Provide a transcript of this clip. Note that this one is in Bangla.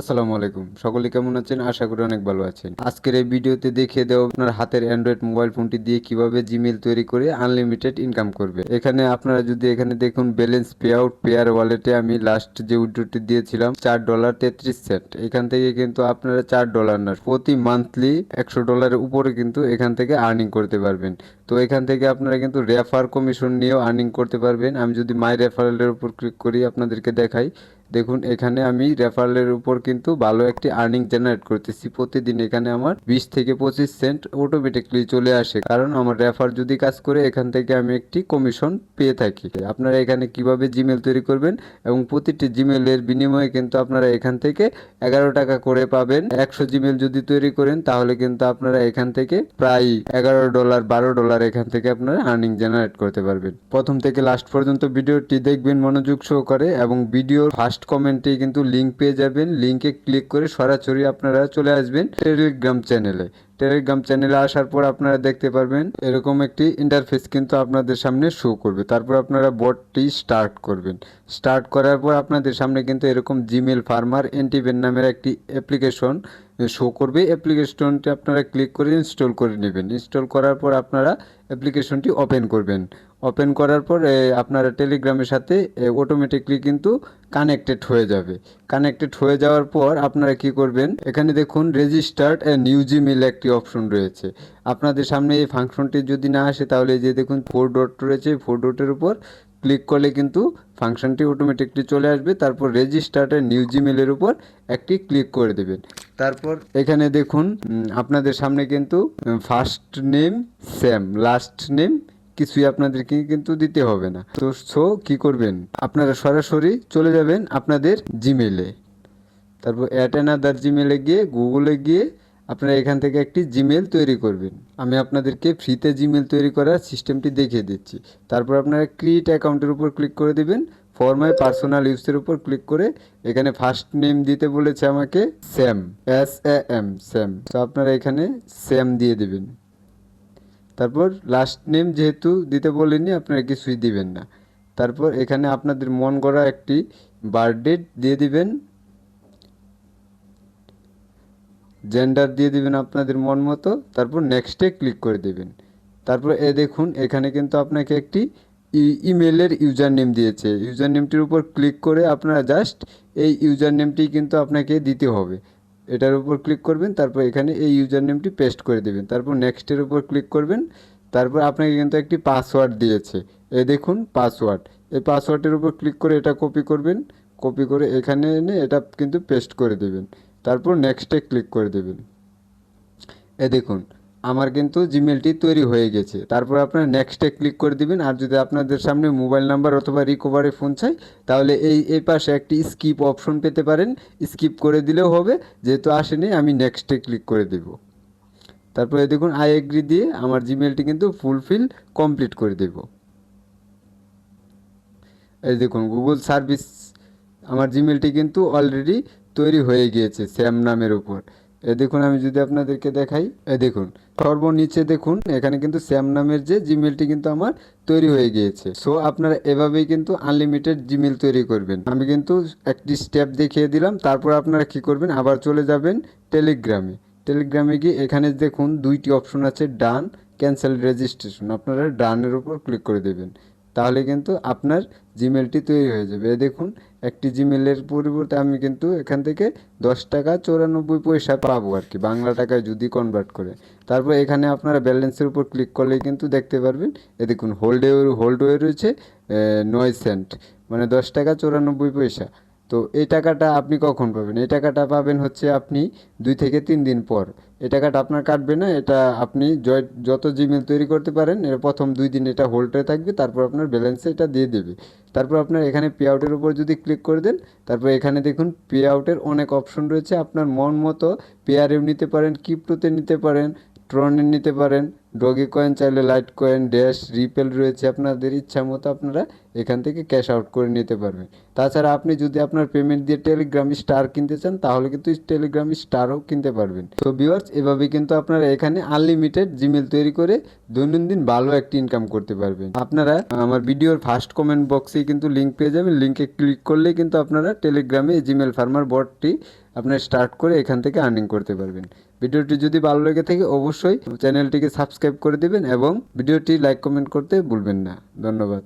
আসসালামু আলাইকুম। সকলে কেমন আছেন? আশা করি অনেক ভালো আছেন। আজকের এই ভিডিওতে দেখিয়ে দেবো আপনার হাতের অ্যান্ড্রয়েড মোবাইল ফোনটি দিয়ে কীভাবে জিমেল তৈরি করে আনলিমিটেড ইনকাম করবে। এখানে আপনারা যদি এখানে দেখুন ব্যালেন্স পে আউট পেয়ার ওয়ালেটে আমি লাস্ট যে উইড্রোটি দিয়েছিলাম, চার ডলার তেত্রিশ সেন্ট এখান থেকে কিন্তু আপনারা চার ডলার না, প্রতি মান্থলি একশো ডলারের উপরে কিন্তু এখান থেকে আর্নিং করতে পারবেন। তো এখান থেকে আপনারা কিন্তু রেফার কমিশন নিয়েও আর্নিং করতে পারবেন। আমি যদি মাই রেফারেলের উপর ক্লিক করি, আপনাদেরকে দেখাই। দেখুন, এখানে আমি রেফারেলের উপর কিন্তু ভালো একটি আর্নিং জেনারেট করতেছি। প্রতিদিন এখানে আমার বিশ থেকে পঁচিশ সেন্ট অটোমেটিকলি চলে আসে। কারণ আমার রেফার যদি কাজ করে, এখান থেকে আমি একটি কমিশন পেয়ে থাকি। আপনারা এখানে কীভাবে জিমেল তৈরি করবেন? এবং প্রতিটি জিমেলের বিনিময়ে কিন্তু আপনারা এখান থেকে এগারো টাকা করে পাবেন। একশো জিমেল যদি তৈরি করেন, তাহলে কিন্তু আপনারা এখান থেকে প্রায় এগারো ডলার বারো ডলার এখান থেকে আপনারা আর্নিং জেনারেট করতে পারবেন। প্রথম থেকে লাস্ট পর্যন্ত ভিডিওটি দেখবেন মনোযোগ সহকারে এবং ভিডিওর ফার্স্ট কমেন্টে কিন্তু লিঙ্ক পেয়ে যাবেন। লিঙ্কে ক্লিক করে সরাসরি আপনারা চলে আসবেন টেলিগ্রাম চ্যানেলে টেলিগ্রাম চ্যানেলে আসার পর আপনারা দেখতে পারবেন এরকম একটি ইন্টারফেস কিন্তু আপনাদের সামনে শো করবে। তারপর আপনারা বোর্ডটি স্টার্ট করবেন। স্টার্ট করার পর আপনাদের সামনে কিন্তু এরকম জিমেল ফার্মার এনটিভেন নামের একটি অ্যাপ্লিকেশন শো করবে। অ্যাপ্লিকেশনটি আপনারা ক্লিক করে ইনস্টল করে নেবেন। ইনস্টল করার পর আপনারা অ্যাপ্লিকেশনটি ওপেন করবেন। ওপেন করার পর আপনারা টেলিগ্রামের সাথে অটোমেটিকলি কিন্তু কানেক্টেড হয়ে যাবে। কানেক্টেড হয়ে যাওয়ার পর আপনারা কি করবেন? এখানে দেখুন রেজিস্টার্ড নিউ জিমেল একটি অপশন রয়েছে। আপনাদের সামনে এই ফাংশনটি যদি না আসে, তাহলে যে দেখুন ফোর ডট রয়েছে ফোর ডটের উপর ক্লিক করলে কিন্তু ফাংশনটি অটোমেটিকলি চলে আসবে। তারপর রেজিস্টার্টের নিউ জিমেলের উপর একটি ক্লিক করে দেবেন। তারপর এখানে দেখুন আপনাদের সামনে কিন্তু first name same last name কিছুই আপনাদেরকে কিন্তু দিতে হবে না। তো সো, কি করবেন? আপনারা সরাসরি চলে যাবেন আপনাদের জিমেলে তারপর অ্যাট অ্যানাদার জিমেলে গিয়ে গুগলে গিয়ে আপনারা এখান থেকে একটি জিমেল তৈরি করবেন। আমি আপনাদেরকে ফ্রিতে জিমেল তৈরি করার সিস্টেমটি দেখিয়ে দিচ্ছি। তারপর আপনারা ক্রিয়েট অ্যাকাউন্টের উপর ক্লিক করে দিবেন। ফর মাই পার্সোনাল ইউজের উপর ক্লিক করে এখানে ফার্স্ট নেম দিতে বলেছে আমাকে Sam S A M Sam তো আপনারা এখানে স্যাম দিয়ে দিবেন। তারপর লাস্ট নেম যেহেতু দিতে বলেনি, আপনারা কিছুই দিবেন না। তারপর এখানে আপনাদের মন গড়া একটি বার্থডে দিয়ে দিবেন। জেন্ডার দিয়ে দিবেন আপনাদের মন মতো, তারপর নেক্সটে ক্লিক করে দেবেন। তারপর এ দেখুন, এখানে কিন্তু আপনাকে একটি ইমেলের ইউজার নেম দিয়েছে। ইউজার নেমটির উপর ক্লিক করে আপনারা জাস্ট এই ইউজার নেমটি কিন্তু আপনাকে দিতে হবে। এটার উপর ক্লিক করবেন, তারপর এখানে এই ইউজার নেমটি পেস্ট করে দেবেন। তারপর নেক্সটের উপর ক্লিক করবেন, তারপর আপনাকে কিন্তু একটি পাসওয়ার্ড দিয়েছে। এ দেখুন পাসওয়ার্ড এই পাসওয়ার্ডের উপর ক্লিক করে এটা কপি করবেন কপি করে এখানে এনে এটা কিন্তু পেস্ট করে দেবেন। তারপর নেক্সটে ক্লিক করে দেবেন। এ দেখুন আমার কিন্তু জিমেলটি তৈরি হয়ে গেছে। তারপর আপনারা নেক্সটে ক্লিক করে দিবেন। আর যদি আপনাদের সামনে মোবাইল নাম্বার অথবা রিকভারি ফোন চাই, তাহলে এই এই পাশে একটি স্কিপ অপশন পেতে পারেন। স্কিপ করে দিলেও হবে, যেহেতু আসেনি, আমি নেক্সটে ক্লিক করে দেব। তারপরে দেখুন আই এগ্রি দিয়ে আমার জিমেলটি কিন্তু ফুলফিল কমপ্লিট করে দেব। এই দেখুন গুগল সার্ভিস আমার জিমেলটি কিন্তু অলরেডি তৈরি হয়ে গিয়েছে স্যাম নামের উপর। এ দেখুন, আমি যদি আপনাদেরকে দেখাই, এ দেখুন, সর্বনিচে দেখুন, এখানে কিন্তু স্যাম নামের যে জিমেলটি কিন্তু আমার তৈরি হয়ে গিয়েছে। সো আপনারা এভাবেই কিন্তু আনলিমিটেড জিমেল তৈরি করবেন। আমি কিন্তু একটি স্টেপ দেখিয়ে দিলাম, তারপর আপনারা কি করবেন? আবার চলে যাবেন টেলিগ্রামে টেলিগ্রামে গিয়ে এখানে দেখুন, দুইটি অপশন আছে ডান ক্যান্সেল রেজিস্ট্রেশন আপনারা ডানের উপর ক্লিক করে দেবেন। তাহলে কিন্তু আপনার জিমেলটি তৈরি হয়ে যাবে। দেখুন, একটি জিমেলের পরিবর্তে আমি কিন্তু এখান থেকে দশ টাকা চৌরানব্বই পয়সা পাবো আর কি, বাংলা টাকায় যদি কনভার্ট করে। তারপর এখানে আপনারা ব্যালেন্সের উপর ক্লিক করলেই কিন্তু দেখতে পারবেন এ দেখুন হোল্ডে হোল্ড হয়ে রয়েছে নয় সেন্ট মানে দশ টাকা চৌরানব্বই পয়সা। তো এই টাকাটা আপনি কখন পাবেন? এই টাকাটা পাবেন হচ্ছে আপনি দুই থেকে তিন দিন পর। এই টাকাটা আপনার কাটবে না, এটা আপনি যত জিমেল তৈরি করতে পারেন, এর প্রথম দুই দিন এটা হোল্ডে থাকবে, তারপর আপনার ব্যালেন্সে এটা দিয়ে দেবে। তারপর আপনার এখানে পে আউটের উপর যদি ক্লিক করে দেন, তারপর এখানে দেখুন পে আউটের অনেক অপশন রয়েছে। আপনার মন মতো পেয়ারেও নিতে পারেন কিপ্টোতে নিতে পারেন ট্রনে নিতে পারেন ডগি কয়েন চাইলে লাইট কয়েন ড্যাশ রিপেল রয়েছে আপনাদের ইচ্ছা মতো আপনারা এখান থেকে ক্যাশ আউট করে নিতে পারবেন তাছাড়া আপনি যদি আপনার পেমেন্ট দিয়ে টেলিগ্রাম স্টার কিনতে চান, তাহলে কিন্তু টেলিগ্রাম স্টারও কিনতে পারবেন। তো ভিউয়ার্স এভাবে কিন্তু আপনারা এখানে আনলিমিটেড জিমেল তৈরি করে দৈনন্দিন ভালো একটি ইনকাম করতে পারবেন। আপনারা আমার ভিডিওর ফার্স্ট কমেন্ট বক্সে কিন্তু লিঙ্ক পেয়ে যাবেন। লিঙ্কে ক্লিক করলেই কিন্তু আপনারা টেলিগ্রামে জিমেল ফার্মার বটটি আপনার স্টার্ট করে এখান থেকে আর্নিং করতে পারবেন। ভিডিওটি যদি ভালো লেগে থাকে, অবশ্যই চ্যানেলটিকে সাবস্ক্রাইব করে দিবেন এবং ভিডিওটি লাইক কমেন্ট করতে ভুলবেন না। ধন্যবাদ।